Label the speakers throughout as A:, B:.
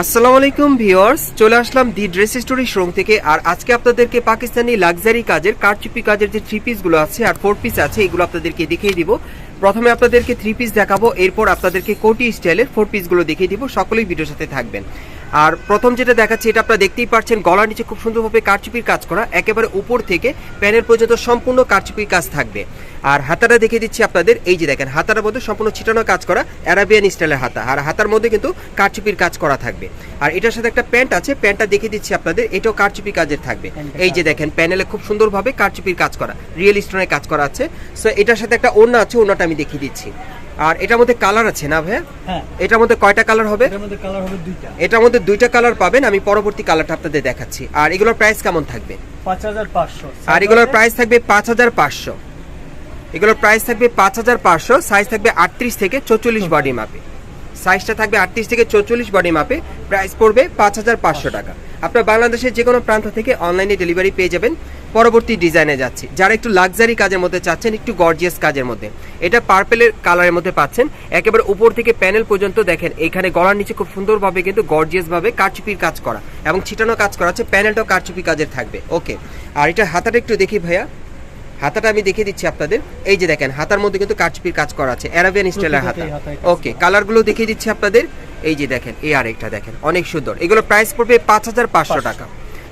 A: আসসালামু আলাইকুম ভিওর্স চলে আসলাম দি ড্রেস স্টোরি শোরুম থেকে। আর আজকে আপনাদেরকে পাকিস্তানি লাক্সারি কাজের, কারচুপি কাজের যে থ্রি পিসগুলো আছে আর ফোর পিস আছে, এগুলো আপনাদেরকে দেখিয়ে দিব। প্রথমে আপনাদেরকে থ্রি পিস দেখাবো, এরপর আপনাদেরকে কোটি স্টাইলের ফোর পিসগুলো দেখিয়ে দিব। সকলেই ভিডিওর সাথে থাকবেন। আর প্রথম যেটা দেখাচ্ছি এটা আপনারা দেখতেই পাচ্ছেন গলার নিচে খুব সুন্দরভাবে কারচুপির কাজ করা একেবারে উপর থেকে প্যানের পর্যন্ত সম্পূর্ণ কারচুপির কাজ থাকবে। আর হাতাটা দেখিয়ে দিচ্ছি আপনাদের এই যে দেখেন হাতার মধ্যে সম্পূর্ণ ছিটানো কাজ করা অ্যারাবিয়ান স্টাইলের হাতা আর হাতার মধ্যে কিন্তু কারচুপির কাজ করা থাকবে। আর এটার সাথে একটা প্যান্ট আছে প্যান্টটা দেখিয়ে দিচ্ছি আপনাদের এটাও কারচুপি কাজের থাকবে। এই যে দেখেন প্যানেলে খুব সুন্দরভাবে কারচুপির কাজ করা রিয়েল স্টোনের কাজ করা আছে। সো এটার সাথে একটা ওড়না আছে ওড়নাটা আমি দেখিয়ে দিচ্ছি। আর এটার মধ্যে কালার আছে না ভাইয়া?
B: হ্যাঁ।
A: এটার মধ্যে কয়টা কালার হবে?
B: এটার মধ্যে কালার হবে দুইটা।
A: এটার মধ্যে দুইটা কালার পাবেন আমি পরবর্তী কালারটা আপনাদের দেখাচ্ছি। আর এগুলোর প্রাইস কেমন থাকবে?
B: পাঁচ হাজার পাঁচশো।
A: আর এগুলোর প্রাইস থাকবে পাঁচ হাজার পাঁচশো। এগুলোর প্রাইস থাকবে পাঁচ হাজার পাঁচশো সাইজ থাকবে আটত্রিশ থেকে চৌচল্লিশ বডি মাপে সাইজটা থাকবে আটত্রিশ থেকে চৌচল্লিশ বডি মাপে প্রাইস পড়বে পাঁচ হাজার পাঁচশো টাকা। আপনার বাংলাদেশের যে কোনো প্রান্ত থেকে অনলাইনে ডেলিভারি পেয়ে যাবেন। পরবর্তী ডিজাইনে যাচ্ছি। যারা একটু লাক্সারি কাজের মধ্যে চাচ্ছেন একটু গর্জিয়াস কাজের মধ্যে। এটা পার্পেলের কালারের মধ্যে পাচ্ছেন। একেবারে উপর থেকে প্যানেল পর্যন্ত দেখেন এখানে গলার নিচে খুব সুন্দরভাবে কিন্তু গর্জিয়াস ভাবে কারচুপির কাজ করা এবং ছিটানো কাজ করা আছে প্যানেলটাও কারচুপি কাজের থাকবে। ওকে আর এটা হাতাটা একটু দেখি ভাইয়া। হাতাটা আমি দেখিয়ে দিচ্ছি আপনাদের। এই যে দেখেন হাতার মধ্যে কিন্তু কারচুপির কাজ করা আছে অ্যারাবিয়ান স্টাইলের হাতা। ওকে কালারগুলো দেখিয়ে দিচ্ছি আপনাদের। এই যে দেখেন এই আরেকটা দেখেন অনেক সুন্দর। এগুলো প্রাইস পড়বে পাঁচ হাজার পাঁচশো। টাকা।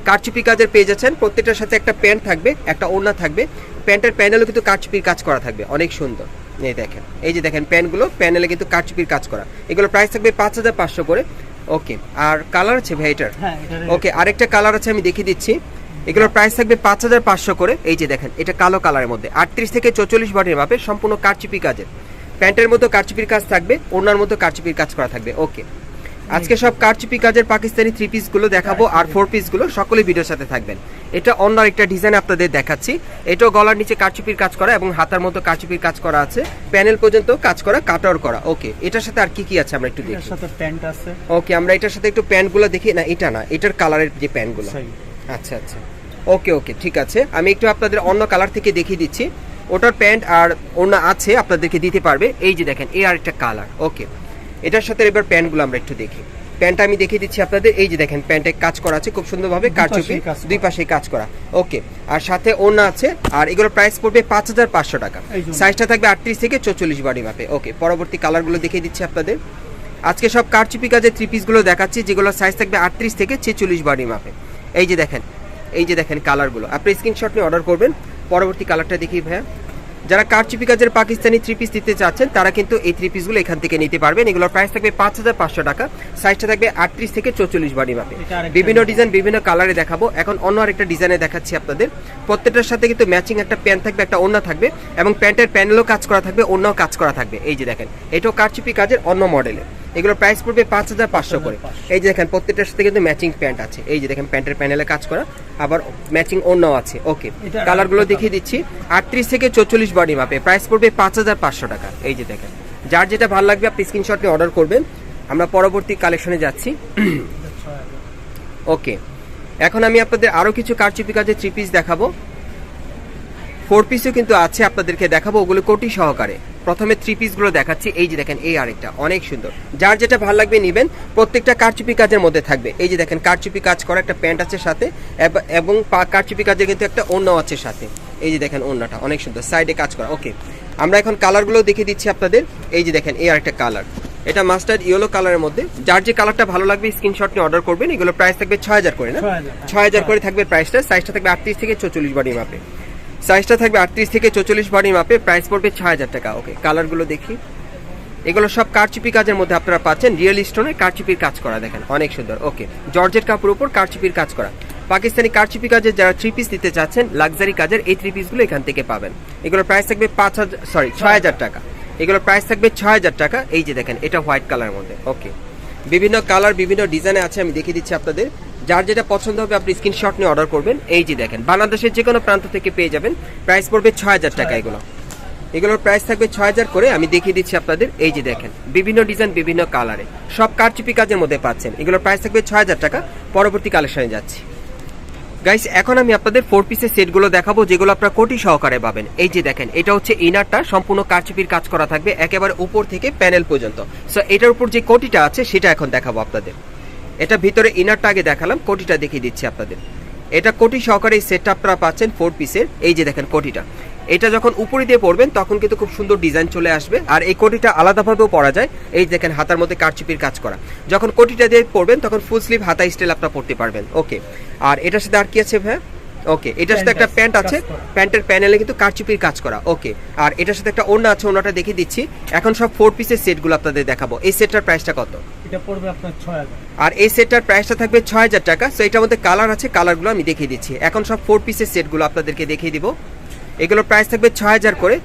A: কারচুপি কাজের পেয়ে যাচ্ছেন। প্রত্যেকটার সাথে একটা প্যান্ট থাকবে একটা ওড়না থাকবে। প্যান্টের প্যানেলও কিন্তু কারচুপির কাজ করা থাকবে। অনেক সুন্দর। এই দেখেন এই যে দেখেন প্যান্টগুলো প্যানেলে কিন্তু কারচুপির কাজ করা। এগুলো প্রাইস থাকবে পাঁচ হাজার পাঁচশো করে। ওকে আর কালার আছে ভাই এটার?
B: হ্যাঁ
A: ওকে আরেকটা কালার আছে আমি দেখিয়ে দিচ্ছি। এগুলোর প্রাইস থাকবে পাঁচ হাজার পাঁচশো করে। এই যে দেখেন এটা কালো কালারের মধ্যে। আটত্রিশ থেকে চৌচল্লিশ বডির মাপে সম্পূর্ণ কারচুপি কাজের। প্যান্টের মতো কারচুপির কাজ থাকবে ওনার মতো কারচুপির কাজ করা থাকবে। ওকে আজকে সব কারচুপি কাজের পাকিস্তানি থ্রি পিসগুলো দেখাবো আর ফোর পিসগুলো সকলে ভিডিওর সাথে থাকবেন। এটা অন্য একটা ডিজাইন আপনাদের দেখাচ্ছি। এটাও গলার নিচে কারচুপির কাজ করা এবং হাতার মতো কারচুপির কাজ করা আছে। প্যানেল পর্যন্ত কাজ করা কাটার করা। ওকে এটার সাথে আর কি কি আছে আমরা একটু দেখি?
B: সাথে প্যান্ট আছে।
A: ওকে আমরা এটার সাথে একটু প্যান্টগুলো দেখি। না এটা না এটার কালারের যে প্যান্টগুলো। আচ্ছা আচ্ছা। ওকে ওকে ঠিক আছে। আমি একটু আপনাদের অন্য কালার থেকে দেখিয়ে দিচ্ছি। ওটার প্যান্ট আর ওনা আছে আপনাদেরকে দিতে পারবে। এই যে দেখেন এই আর একটা কালার ওকে এটার সাথে এবার প্যান্টগুলো আমরা একটু দেখি। প্যান্টটা আমি দেখিয়ে দিচ্ছি আপনাদের। এই যে দেখেন প্যান্টে কাজ করা আছে খুব সুন্দরভাবে কারচুপি। দুই পাশে কাজ করা। ওকে আর সাথে ওনা আছে আর এগুলোর প্রাইস পড়বে পাঁচ হাজার পাঁচশো টাকা। সাইজটা থাকবে আটত্রিশ থেকে চৌচল্লিশ বাড়ি মাপে ওকে পরবর্তী কালারগুলো দেখিয়ে দিচ্ছি আপনাদের। আজকে সব কারচুপি কাজের থ্রি পিসগুলো দেখাচ্ছি যেগুলো সাইজ থাকবে আটত্রিশ থেকে ছেচল্লিশ বাড়ি মাপে এই যে দেখেন এই যে দেখেন কালারগুলো আপনি স্ক্রিনশট নিয়ে অর্ডার করবেন। পরবর্তী কালারটা দেখি ভাইয়া। যারা কারচুপি কাজের পাকিস্তানি থ্রি পিস দিতে চাচ্ছেন তারা কিন্তু এই থ্রি পিসগুলো এখান থেকে নিতে পারবেন। এগুলোর প্রাইস থাকবে পাঁচ হাজার পাঁচশো টাকা সাইজটা থাকবে আটত্রিশ থেকে চৌচল্লিশ বাড়ি মাপে বিভিন্ন
B: ডিজাইন।
A: বিভিন্ন কালারে দেখাবো। এখন অন্য আরেকটা ডিজাইনে দেখাচ্ছি আপনাদের। প্রত্যেকটার সাথে কিন্তু ম্যাচিং একটা প্যান্ট থাকবে একটা ওড়না থাকবে এবং প্যান্টের প্যানেলও কাজ করা থাকবে অন্যও কাজ করা থাকবে। এই যে দেখেন এটাও কারচুপি কাজের অন্য মডেলে এগুলোর প্রাইস পড়বে পাঁচ হাজার পাঁচশো করে। এই যে দেখেন প্রত্যেকটার সাথে কিন্তু ম্যাচিং প্যান্ট আছে। এই যে দেখেন প্যান্টের প্যানেলে কাজ করা আবার ম্যাচিং অন্যও আছে। ওকে কালারগুলো দেখিয়ে দিচ্ছি। আটত্রিশ থেকে চৌচল্লিশ বডি মাপে প্রাইস পড়বে পাঁচ হাজার পাঁচশো টাকা। এই যে দেখেন যার যেটা ভালো লাগবে আপনি স্ক্রিনশট নিয়ে অর্ডার করবেন। আমরা পরবর্তী কালেকশনে যাচ্ছি। ওকে এখন আমি আপনাদের আরও কিছু কারচুপি কাজের থ্রি পিস দেখাবো। ফোর পিসও কিন্তু আছে আপনাদেরকে দেখাবো ওগুলো কোটি সহকারে। প্রথমে থ্রি পিসগুলো দেখাচ্ছি এই যে দেখেন এই আরেকটা অনেক সুন্দর। যার যেটা ভালো লাগবে নেবেন প্রত্যেকটা কারচুপি কাজের মধ্যে থাকবে। এই যে দেখেন কারচুপি কাজ করা একটা প্যান্ট আছে সাথে এবং কারচুপি কাজের কিন্তু একটা অন্য আছে সাথে। এই যে দেখেন অন্যটা অনেক সুন্দর সাইডে কাজ করা ওকে। আমরা এখন কালারগুলো দেখিয়ে দিচ্ছি আপনাদের। এই যে দেখেন এই আরেকটা কালার এটা মাস্টার্ড ইয়েলো কালারের মধ্যে। যার যে কালারটা ভালো লাগবে স্ক্রিনশট নিয়ে অর্ডার করবেন। এগুলো প্রাইস থাকবে ছয় হাজার করে না? ছয় হাজার। করে থাকবে প্রাইসটা সাইজটা থাকবে আটত্রিশ থেকে চৌচল্লিশ বাড়ি মাপে সাইজটা থাকবে আটত্রিশ থেকে চৌচল্লিশ বাড়ি মাপে প্রাইস পড়বে ছয় হাজার টাকা ওকে কালারগুলো দেখি। এগুলো সব কারচুপি কাজের মধ্যে আপনারা পাচ্ছেন রিয়েল স্টোনে কারচুপির কাজ করা, দেখেন, অনেক সুন্দর ওকে জর্জের কাপড়ের উপর কারচুপির কাজ করা। পাকিস্তানি কারচুপি কাজের যারা থ্রি পিস দিতে চাচ্ছেন লাক্সারি কাজের এই থ্রি পিসগুলো এখান থেকে পাবেন। এগুলোর প্রাইস থাকবে পাঁচ হাজার সরি ছয় হাজার টাকা। এগুলোর প্রাইস থাকবে ছয় হাজার টাকা, এই যে দেখেন, এটা হোয়াইট কালারের মধ্যে ওকে বিভিন্ন কালার বিভিন্ন ডিজাইনে আছে, আমি দেখিয়ে দিচ্ছি আপনাদের। যার যেটা পছন্দ হবে আপনি স্ক্রিনশট নিয়ে অর্ডার করবেন। এই যে দেখেন, বাংলাদেশের যে কোনো প্রান্ত থেকে পেয়ে যাবেন। প্রাইস পড়বে ছয় হাজার টাকা এগুলো। এগুলোর প্রাইস থাকবে ছয় হাজার করে। আমি দেখিয়ে দিচ্ছি আপনাদের। এই যে দেখেন, বিভিন্ন ডিজাইন বিভিন্ন কালারে সব কারচুপি কাজের মধ্যে পাচ্ছেন। এগুলোর প্রাইস থাকবে ছয় হাজার টাকা। পরবর্তী কালেকশনে যাচ্ছি। গাইস এখন আমি আপনাদের ফোর পিসের সেটগুলো দেখাবো, যেগুলো আপনারা কোটি সহকারে পাবেন। এই যে দেখেন, এটা হচ্ছে ইনারটা সম্পূর্ণ কারচুপির কাজ করা থাকবে, একেবারে উপর থেকে প্যানেল পর্যন্ত। সো এটার উপর যে কোটিটা আছে, সেটা এখন দেখাবো আপনাদের। এটা ভিতরে ইনারটা আগে দেখালাম কোটিটা দেখিয়ে দিচ্ছি আপনাদের। এটা কোটি সহকারে এই সেটটা আপনারা পাচ্ছেন ফোর পিসের এই যে দেখেন কোটিটা। এটা যখন উপরে দিয়ে পড়বেন তখন কিন্তু খুব সুন্দর ডিজাইন চলে আসবে আর এই কোটিটা আলাদাভাবেও পরা যায় এই দেখেন হাতার মধ্যে কারচুপির কাজ করা। যখন কোটিটা দিয়ে পড়বেন তখন ফুল স্লিভ হাতা স্টাইল আপনারা পড়তে পারবেন ওকে আর এটার সাথে আর কি আছে ভাই ওকে এটার সাথে একটা প্যান্ট আছে প্যান্টের প্যানেলে কিন্তু কারচুপির কাজ করা ওকে আর এটার সাথে একটা ওড়না আছে ওড়নাটা দেখিয়ে দিচ্ছি। এখন সব ফোর পিসের সেটগুলো আপনাদের দেখাবো। এই সেটটার প্রাইসটা কত?
B: এটা পড়বে আপনার ছয় হাজার।
A: আর এই সেটটার প্রাইসটা থাকবে ছয় হাজার টাকা। সো এটার মধ্যে কালার আছে কালারগুলো আমি দেখিয়ে দিচ্ছি। এখন সব ফোর পিসের সেটগুলো আপনাদেরকে দেখিয়ে দিব। এগুলোর প্রাইস থাকবে ছয় হাজার করে।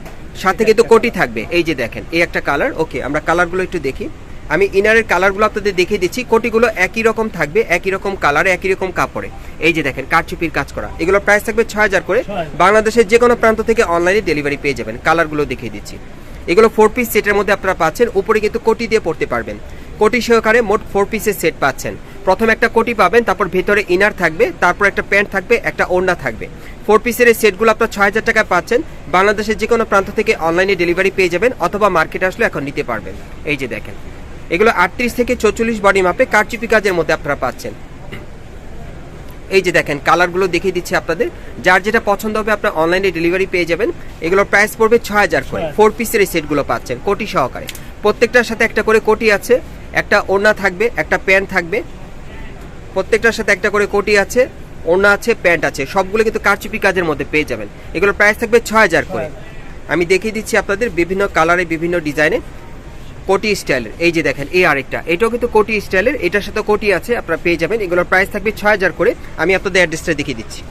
A: সাথে কিন্তু কোটি থাকবে। এই যে দেখেন এই একটা কালার ওকে আমরা কালারগুলো একটু দেখি। আমি ইনারের কালারগুলো আপনাদের দেখিয়ে দিচ্ছি। কোটিগুলো একই রকম থাকবে একই রকম কালারে একই রকম কাপড়ে। এই যে দেখেন কারচুপির কাজ করা। এগুলোর প্রাইস থাকবে ছয় হাজার করে। বাংলাদেশের যে কোনো প্রান্ত থেকে অনলাইনে ডেলিভারি পেয়ে যাবেন। কালারগুলো দেখিয়ে দিচ্ছি। এগুলো ফোর পিস সেটের মধ্যে আপনারা পাচ্ছেন। উপরে কিন্তু কোটি দিয়ে পড়তে পারবেন। কোটি সহকারে মোট ফোর পিসের সেট পাচ্ছেন। প্রথম একটা কোটি পাবেন তারপর ভেতরে ইনার থাকবে তারপর একটা প্যান্ট থাকবে একটা ওড়না থাকবে। ফোর পিসের এই সেটগুলো আপনার ছয় হাজার টাকায় পাচ্ছেন। বাংলাদেশের যে কোনো প্রান্ত থেকে অনলাইনে ডেলিভারি পেয়ে যাবেন অথবা মার্কেটে আসলে এখন নিতে পারবেন। এই যে দেখেন এগুলো আটত্রিশ থেকে চৌচল্লিশ বডি মাপে কারচুপি কাজের মধ্যে আপনারা পাচ্ছেন। এই যে দেখেন কালারগুলো দেখিয়ে দিচ্ছি আপনাদের। যার যেটা পছন্দ হবে আপনার অনলাইনে ডেলিভারি পেয়ে যাবেন। এগুলোর প্রাইস পড়বে ছয় হাজার করে। ফোর পিসের এই সেটগুলো পাচ্ছেন কোটি সহকারে। প্রত্যেকটার সাথে একটা করে কোটি আছে একটা ওড়না থাকবে একটা প্যান্ট থাকবে। প্রত্যেকটার সাথে একটা করে কোটি আছে ওড়না আছে প্যান্ট আছে সবগুলো কিন্তু কারচুপি কাজের মধ্যে পেয়ে যাবেন। এগুলো প্রাইস থাকবে ছ হাজার করে। আমি দেখিয়ে দিচ্ছি আপনাদের বিভিন্ন কালারে বিভিন্ন ডিজাইনে কোটি স্টাইলের এই যে দেখেন এই আরেকটা। এটাও কিন্তু কোটি স্টাইলের এটার সাথে কোটি আছে আপনারা পেয়ে যাবেন। এগুলোর প্রাইস থাকবে ছ হাজার করে। আমি আপনাদের অ্যাড্রেসটা দেখিয়ে দিচ্ছি।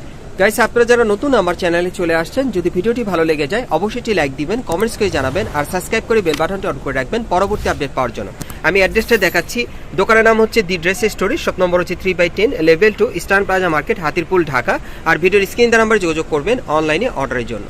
A: গাইস আপনারা যারা নতুন আমার চ্যানেলে চলে আসছেন, যদি ভিডিওটি ভালো লেগে যায়, অবশ্যই লাইক দিবেন কমেন্টস করে জানাবেন, আর সাবস্ক্রাইব করে বেল বাটনটি অন করে রাখবেন পরবর্তী আপডেট পাওয়ার জন্য। আমি অ্যাড্রেসটা দেখাচ্ছি। দোকানের নাম হচ্ছে দি ড্রেস স্টোরি শপ নম্বর হচ্ছে three by ten level two eastern plaza market Hatirpul, Dhaka. আর ভিডিওর স্ক্রিন নাম্বার যোগাযোগ করবেন অনলাইনে অর্ডারের জন্য।